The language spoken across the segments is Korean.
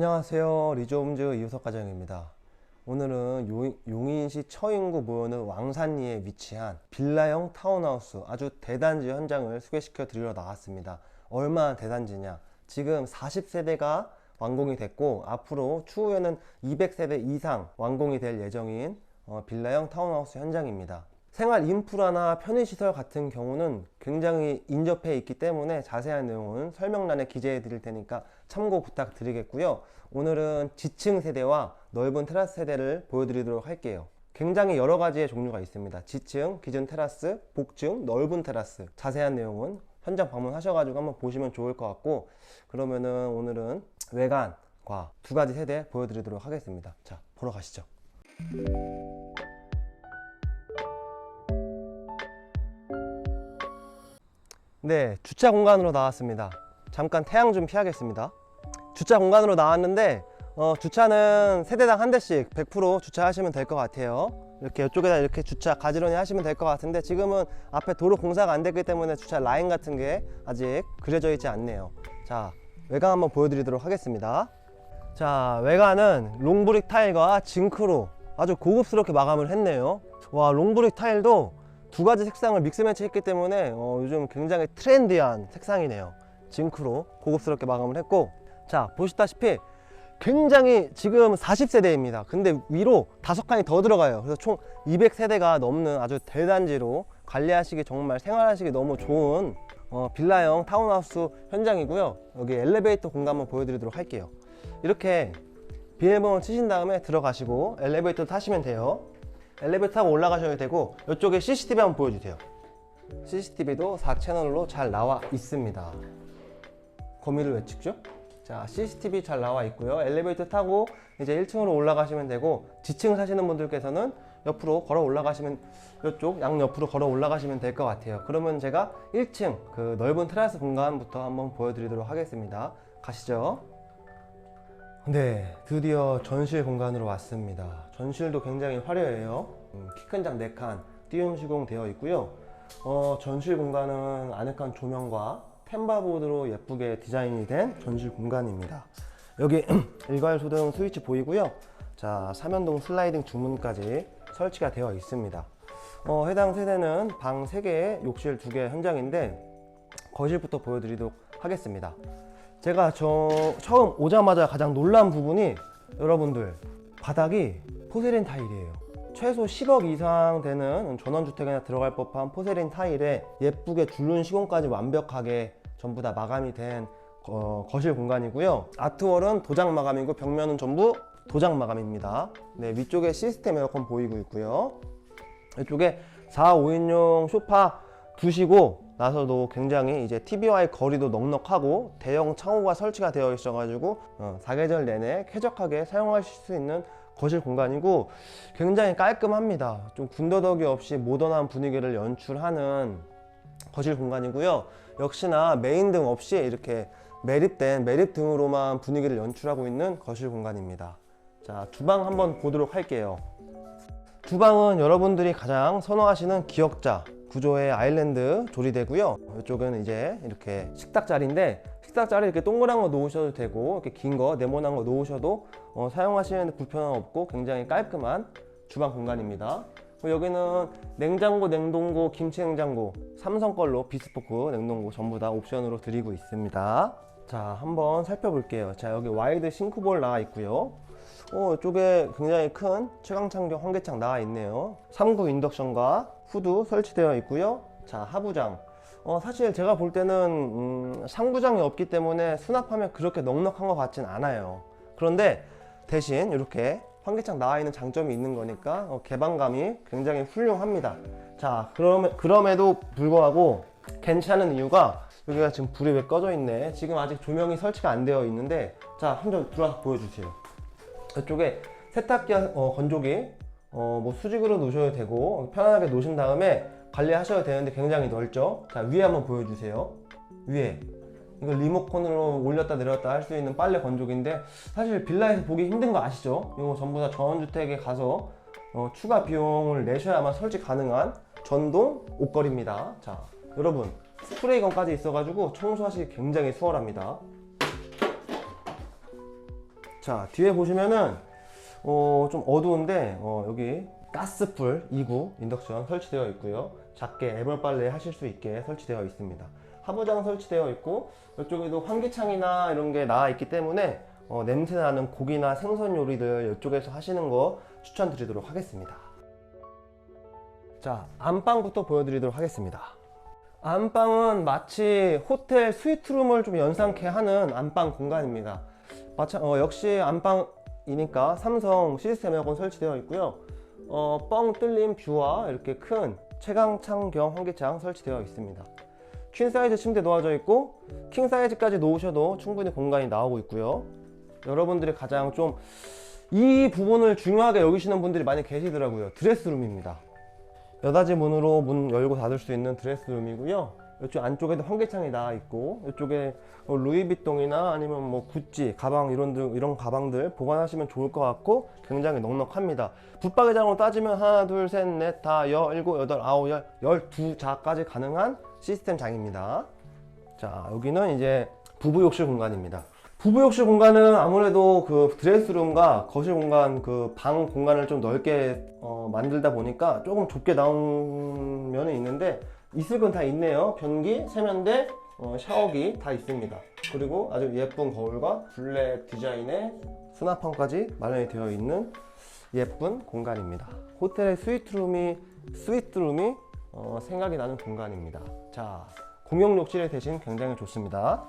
안녕하세요. 리조홈즈 이호석 과장입니다. 오늘은 요- 용인시 처인구 모여는 왕산리에 위치한 빌라형 타운하우스 아주 대단지 현장을 소개시켜 드리러 나왔습니다. 얼마나 대단지냐? 지금 40세대가 완공이 됐고 앞으로 추후에는 200세대 이상 완공이 될 예정인 어, 빌라형 타운하우스 현장입니다. 생활 인프라나 편의시설 같은 경우는 굉장히 인접해 있기 때문에 자세한 내용은 설명란에 기재해 드릴 테니까 참고 부탁드리겠고요. 오늘은 지층 세대와 넓은 테라스 세대를 보여드리도록 할게요. 굉장히 여러 가지의 종류가 있습니다. 지층, 기존 테라스, 복층, 넓은 테라스. 자세한 내용은 현장 방문하셔가지고 한번 보시면 좋을 것 같고, 그러면은 오늘은 외관과 두 가지 세대 보여드리도록 하겠습니다. 자, 보러 가시죠. 네, 주차 공간으로 나왔습니다. 잠깐 태양 좀 피하겠습니다. 주차 공간으로 나왔는데 어, 주차는 세대당 한 대씩 100% 주차하시면 될 것 같아요. 이렇게 이쪽에다 이렇게 주차 가지런히 하시면 될 것 같은데 지금은 앞에 도로 공사가 안 됐기 때문에 주차 라인 같은 게 아직 그려져 있지 않네요. 자, 외관 한번 보여드리도록 하겠습니다. 자, 외관은 롱브릭 타일과 징크로 아주 고급스럽게 마감을 했네요. 와, 롱브릭 타일도 두 가지 색상을 믹스 매치 했기 때문에 어, 요즘 굉장히 트렌디한 색상이네요. 징크로 고급스럽게 마감을 했고, 자, 보시다시피 굉장히 지금 40세대입니다. 근데 위로 다섯 칸이 더 들어가요. 그래서 총 200세대가 넘는 아주 대단지로 관리하시기 정말 생활하시기 너무 좋은 어, 빌라형 타운하우스 현장이고요. 여기 엘리베이터 공간 한번 보여드리도록 할게요. 이렇게 비밀번호 치신 다음에 들어가시고 엘리베이터 타시면 돼요. 엘리베이터 타고 올라가셔야 되고 이쪽에 CCTV 한번 보여주세요. CCTV도 4채널로 잘 나와 있습니다. 거미를 왜 찍죠? 자, CCTV 잘 나와 있고요. 엘리베이터 타고 이제 1층으로 올라가시면 되고 지층 사시는 분들께서는 옆으로 걸어 올라가시면 이쪽 양 옆으로 걸어 올라가시면 될 것 같아요. 그러면 제가 1층 그 넓은 테라스 공간부터 한번 보여드리도록 하겠습니다. 가시죠. 네, 드디어 전실 공간으로 왔습니다. 전실도 굉장히 화려해요. 음, 키큰 장 4칸 띄움 시공되어 있고요. 어, 전실 공간은 아늑한 조명과 템바보드로 예쁘게 디자인이 된 전실 공간입니다. 여기 일괄 소등 스위치 보이고요. 자, 사면동 슬라이딩 중문까지 설치가 되어 있습니다. 어, 해당 세대는 방 3개, 욕실 2개 현장인데 거실부터 보여드리도록 하겠습니다. 제가 저 처음 오자마자 가장 놀란 부분이 여러분들 바닥이 포세린 타일이에요. 최소 10억 이상 되는 전원주택에나 들어갈 법한 포세린 타일에 예쁘게 줄눈 시공까지 완벽하게 전부 다 마감이 된 어, 거실 공간이고요. 아트월은 도장 마감이고 벽면은 전부 도장 마감입니다. 네, 위쪽에 시스템 에어컨 보이고 있고요. 이쪽에 4, 5인용 소파 두시고 나서도 굉장히 이제 TV와의 거리도 넉넉하고 대형 창호가 설치가 되어 있어 가지고 어, 사계절 내내 쾌적하게 사용하실 수 있는 거실 공간이고 굉장히 깔끔합니다. 좀 군더더기 없이 모던한 분위기를 연출하는 거실 공간이고요. 역시나 메인 등 없이 이렇게 매립된 매립 등으로만 분위기를 연출하고 있는 거실 공간입니다. 자, 주방 한번 보도록 할게요. 주방은 여러분들이 가장 선호하시는 기역자 구조의 아일랜드 조리되고요. 이쪽은 이제 이렇게 식탁 자리인데 식탁 자리 이렇게 동그란 거 놓으셔도 되고 이렇게 긴 거 네모난 거 놓으셔도 어, 사용하시는 불편함 없고 굉장히 깔끔한 주방 공간입니다. 여기는 냉장고, 냉동고, 김치 냉장고 삼성 걸로 비스포크 냉동고 전부 다 옵션으로 드리고 있습니다. 자, 한번 살펴볼게요. 자, 여기 와이드 싱크볼 나와 있고요. 어, 이쪽에 굉장히 큰 최강창경 환기창 나와 있네요. 3구 인덕션과 후드 설치되어 있고요. 자, 하부장. 어, 사실 제가 볼 때는 음, 상부장이 없기 때문에 수납하면 그렇게 넉넉한 것 같진 않아요. 그런데 대신 이렇게 환기창 나와 있는 장점이 있는 거니까 어, 개방감이 굉장히 훌륭합니다. 자, 그럼, 그럼에도 불구하고 괜찮은 이유가 여기가 지금 불이 왜 꺼져 있네. 지금 아직 조명이 설치가 안 되어 있는데 자, 한번 들어와서 보여주세요. 이쪽에 세탁기 어, 건조기 어, 뭐 수직으로 놓으셔도 되고 편안하게 놓으신 다음에 관리하셔도 되는데 굉장히 넓죠? 자 위에 한번 보여주세요. 위에. 이거 리모컨으로 올렸다 내렸다 할 수 있는 빨래 건조기인데 사실 빌라에서 보기 힘든 거 아시죠? 이거 전부 다 전원주택에 가서 어, 추가 비용을 내셔야만 설치 가능한 전동 옷걸이입니다. 자 여러분 스프레이건까지 있어가지고 청소하시기 굉장히 수월합니다. 자, 뒤에 보시면은 어, 좀 어두운데 어, 여기 가스풀 2구 인덕션 설치되어 있고요. 작게 애벌 빨래 하실 수 있게 설치되어 있습니다. 하부장 설치되어 있고 이쪽에도 환기창이나 이런 게 나와 있기 때문에 어, 냄새 나는 고기나 생선 요리들 이쪽에서 하시는 거 추천드리도록 하겠습니다. 자, 안방부터 보여드리도록 하겠습니다. 안방은 마치 호텔 스위트룸을 좀 연상케 하는 안방 공간입니다. 마찬, 어, 역시 안방 이니까 삼성 시스템 에어컨 설치되어 있고요. 어, 뻥 뚫린 뷰와 이렇게 큰겸 환기창 설치되어 있습니다. 퀸 사이즈 침대 놓아져 있고 킹 사이즈까지 놓으셔도 충분히 공간이 나오고 있고요. 여러분들이 가장 좀 이 부분을 중요하게 여기시는 분들이 많이 계시더라고요. 드레스룸입니다. 여닫이 문으로 문 열고 닫을 수 있는 드레스룸이고요. 이쪽 안쪽에도 환기창이 나와 있고 이쪽에 뭐 루이비통이나 아니면 뭐 구찌 가방 이런 들- 이런 가방들 보관하시면 좋을 것 같고 굉장히 넉넉합니다. 붙박이장으로 따지면 하나 둘 셋 넷다 열일곱 여덟 아홉 열 열두 자까지 가능한 시스템 장입니다. 자 여기는 이제 부부 욕실 공간입니다. 부부 욕실 공간은 아무래도 그 드레스룸과 거실 공간 그 방 공간을 좀 넓게 어, 만들다 보니까 조금 좁게 나온 면은 있는데 있을 건 다 있네요. 변기, 세면대, 어, 샤워기 다 있습니다. 그리고 아주 예쁜 거울과 블랙 디자인의 수납함까지 마련이 되어 있는 예쁜 공간입니다. 호텔의 스위트룸이 스위트룸이 어, 생각이 나는 공간입니다. 자, 공용 욕실에 대신 굉장히 좋습니다.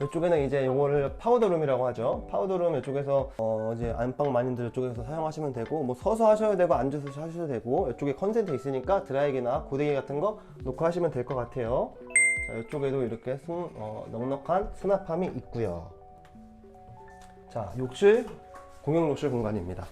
이쪽에는 이제 요거를 파우더룸이라고 하죠. 파우더룸 이쪽에서 어 이제 안방 마님들 이쪽에서 사용하시면 되고 뭐 서서 하셔도 되고 앉아서 하셔도 되고 이쪽에 컨센트 있으니까 드라이기나 고데기 같은 거 놓고 하시면 될 것 같아요. 자, 이쪽에도 이렇게 순, 어, 넉넉한 수납함이 있고요. 자, 욕실 공용 욕실 공간입니다.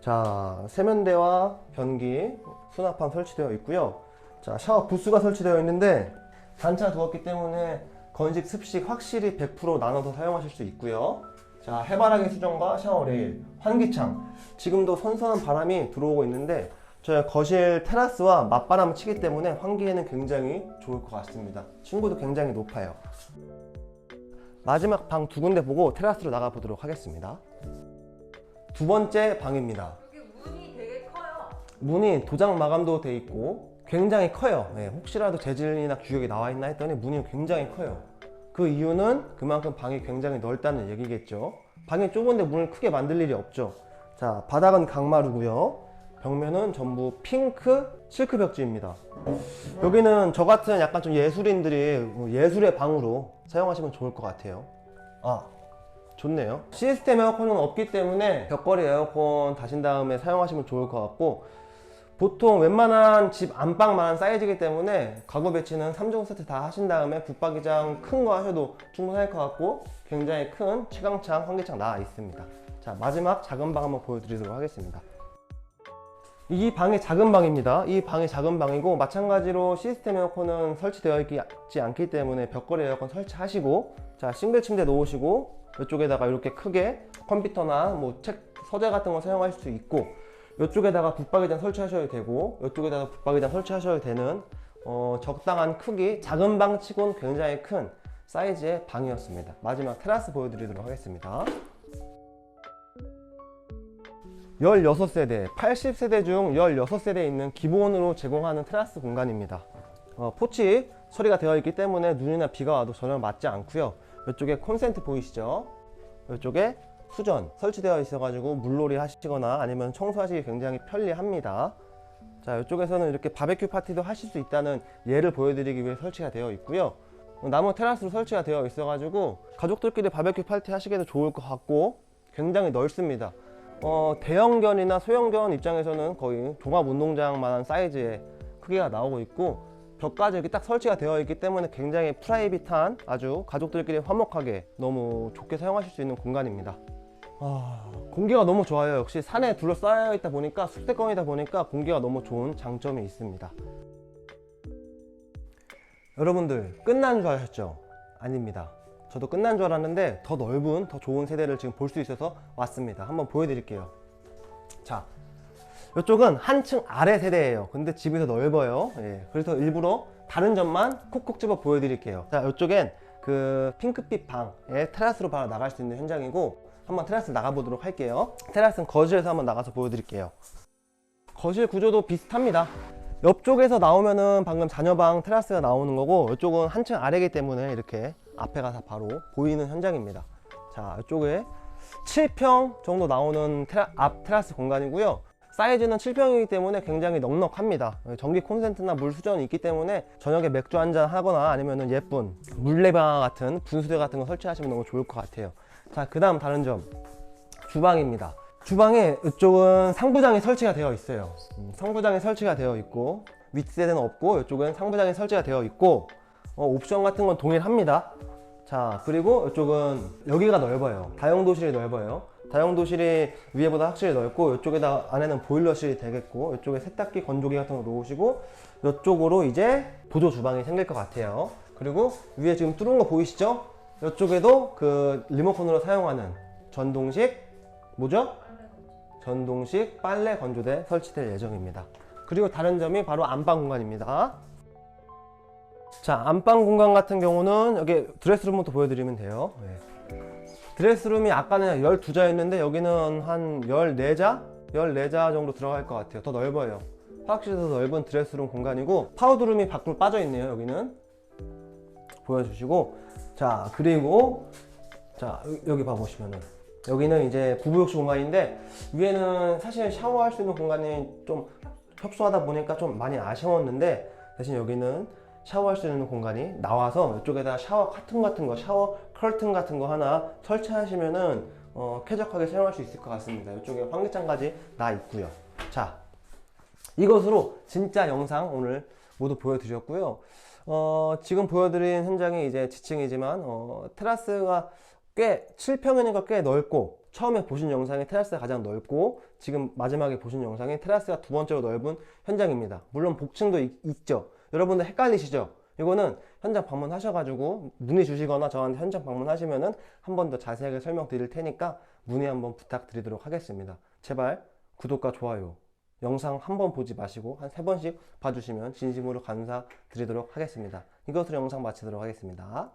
자, 세면대와 변기, 수납함 설치되어 있고요. 자, 샤워 부스가 설치되어 있는데 단차 두었기 때문에 건식, 습식 확실히 100% 나눠서 사용하실 수 있고요. 자, 해바라기 수정과 샤워 레일, 환기창. 지금도 선선한 바람이 들어오고 있는데 저희 거실 테라스와 맞바람을 치기 때문에 환기에는 굉장히 좋을 것 같습니다. 층고도 굉장히 높아요. 마지막 방 두 군데 보고 테라스로 나가 보도록 하겠습니다. 두 번째 방입니다. 여기 문이 되게 커요. 문이 도장 마감도 돼 있고 굉장히 커요. 예, 혹시라도 재질이나 규격이 나와 있나 했더니 문이 굉장히 커요. 그 이유는 그만큼 방이 굉장히 넓다는 얘기겠죠. 방이 좁은데 문을 크게 만들 일이 없죠. 자, 바닥은 강마루고요. 벽면은 전부 핑크 실크 벽지입니다. 여기는 저 같은 약간 좀 예술인들이 예술의 방으로 사용하시면 좋을 것 같아요. 아, 좋네요. 시스템 에어컨은 없기 때문에 벽걸이 에어컨 다신 다음에 사용하시면 좋을 것 같고 보통 웬만한 집 안방만 사이즈이기 때문에 가구 배치는 3종 세트 다 하신 다음에 붙박이장 큰 거 하셔도 충분할 것 같고 굉장히 큰 채광창, 환기창 나와 있습니다. 자 마지막 작은 방 한번 보여드리도록 하겠습니다. 이 방이 작은 방입니다. 이 방이 작은 방이고 마찬가지로 시스템 에어컨은 설치되어 있지 않기 때문에 벽걸이 에어컨 설치하시고 자 싱글 침대 놓으시고 이쪽에다가 이렇게 크게 컴퓨터나 뭐 책 서재 같은 거 사용하실 수 있고 이쪽에다가 붙박이장 설치하셔도 되고 이쪽에다가 붙박이장 설치하셔도 되는 어, 적당한 크기 작은 방 치곤 굉장히 큰 사이즈의 방이었습니다. 마지막 테라스 보여드리도록 하겠습니다. 16세대, 80세대 중 16세대에 있는 기본으로 제공하는 테라스 공간입니다. 어, 포치 처리가 되어 있기 때문에 눈이나 비가 와도 전혀 맞지 않고요. 이쪽에 콘센트 보이시죠? 이쪽에 수전 설치되어 있어 가지고 물놀이 하시거나 아니면 청소하시기 굉장히 편리합니다. 자, 이쪽에서는 이렇게 바베큐 파티도 하실 수 있다는 예를 보여드리기 위해 설치가 되어 있고요. 나무 테라스로 설치가 되어 있어 가지고 가족들끼리 바베큐 파티 하시기도 좋을 것 같고 굉장히 넓습니다. 어, 대형견이나 소형견 입장에서는 거의 종합운동장만한 사이즈의 크기가 나오고 있고 벽까지 이렇게 딱 설치가 되어 있기 때문에 굉장히 프라이빗한 아주 가족들끼리 화목하게 너무 좋게 사용하실 수 있는 공간입니다. 아, 공기가 너무 좋아요. 역시 산에 둘러싸여 있다 보니까 숲대권이다 보니까 공기가 너무 좋은 장점이 있습니다. 여러분들 끝난 줄 아셨죠? 아닙니다. 저도 끝난 줄 알았는데 더 넓은 더 좋은 세대를 지금 볼 수 있어서 왔습니다. 한번 보여드릴게요. 자, 이쪽은 한층 아래 세대예요. 근데 집이 더 넓어요. 예, 그래서 일부러 다른 점만 콕콕 집어 보여드릴게요. 자, 이쪽엔 그 핑크빛 방에 테라스로 바로 나갈 수 있는 현장이고 한번 테라스 나가보도록 할게요. 테라스는 거실에서 한번 나가서 보여드릴게요. 거실 구조도 비슷합니다. 옆쪽에서 나오면은 방금 자녀방 테라스가 나오는 거고 이쪽은 한층 아래이기 때문에 이렇게 앞에가 다 바로 보이는 현장입니다. 자, 이쪽에 7평 정도 나오는 테라, 앞 테라스 공간이고요. 사이즈는 7평이기 때문에 굉장히 넉넉합니다. 전기 콘센트나 물 수전이 있기 때문에 저녁에 맥주 한잔 하거나 아니면 예쁜 물레방 같은 분수대 같은 거 설치하시면 너무 좋을 것 같아요. 자, 그 다음 다른 점. 주방입니다. 주방에 이쪽은 상부장이 설치가 되어 있어요. 음, 상부장이 설치가 되어 있고 윗세대는 없고 이쪽은 상부장이 설치가 되어 있고 어, 옵션 같은 건 동일합니다. 자 그리고 이쪽은 여기가 넓어요. 다용도실이 넓어요. 다용도실이 위에보다 확실히 넓고 이쪽에다 안에는 보일러실이 되겠고 이쪽에 세탁기 건조기 같은 거 놓으시고 이쪽으로 이제 보조 주방이 생길 것 같아요. 그리고 위에 지금 뚫은 거 보이시죠? 이쪽에도 그 리모컨으로 사용하는 전동식 뭐죠? 전동식 빨래 건조대 설치될 예정입니다. 그리고 다른 점이 바로 안방 공간입니다. 자, 안방 공간 같은 경우는 여기 드레스룸부터 보여드리면 돼요. 네. 드레스룸이 아까는 12자였는데 여기는 한 14자? 14자 정도 들어갈 것 같아요. 더 넓어요. 더 넓은 드레스룸 공간이고 파우더룸이 밖으로 빠져 있네요. 여기는 보여주시고 자 그리고 자 여- 여기 봐보시면은 여기는 이제 부부욕실 공간인데 위에는 사실 샤워할 수 있는 공간이 좀 협소하다 보니까 좀 많이 아쉬웠는데 대신 여기는 샤워할 수 있는 공간이 나와서 이쪽에다 샤워 카튼 같은 거 샤워 커튼 같은 거 하나 설치하시면은 어, 쾌적하게 사용할 수 있을 것 같습니다 이쪽에 환기장까지 나 있고요 자 이것으로 진짜 영상 오늘 모두 보여드렸고요. 어, 지금 보여드린 현장이 이제 지층이지만 어, 테라스가 꽤 7평이니까 꽤 넓고 처음에 보신 영상이 테라스가 가장 넓고 지금 마지막에 보신 영상이 테라스가 두 번째로 넓은 현장입니다. 물론 복층도 있, 있죠. 여러분들 헷갈리시죠? 이거는 현장 방문하셔가지고 문의 주시거나 저한테 현장 방문하시면은 한 번 더 자세하게 설명드릴 테니까 문의 한번 부탁드리도록 하겠습니다. 제발 구독과 좋아요 영상 한 번 보지 마시고 한 세 번씩 봐주시면 진심으로 감사드리도록 하겠습니다. 이것으로 영상 마치도록 하겠습니다.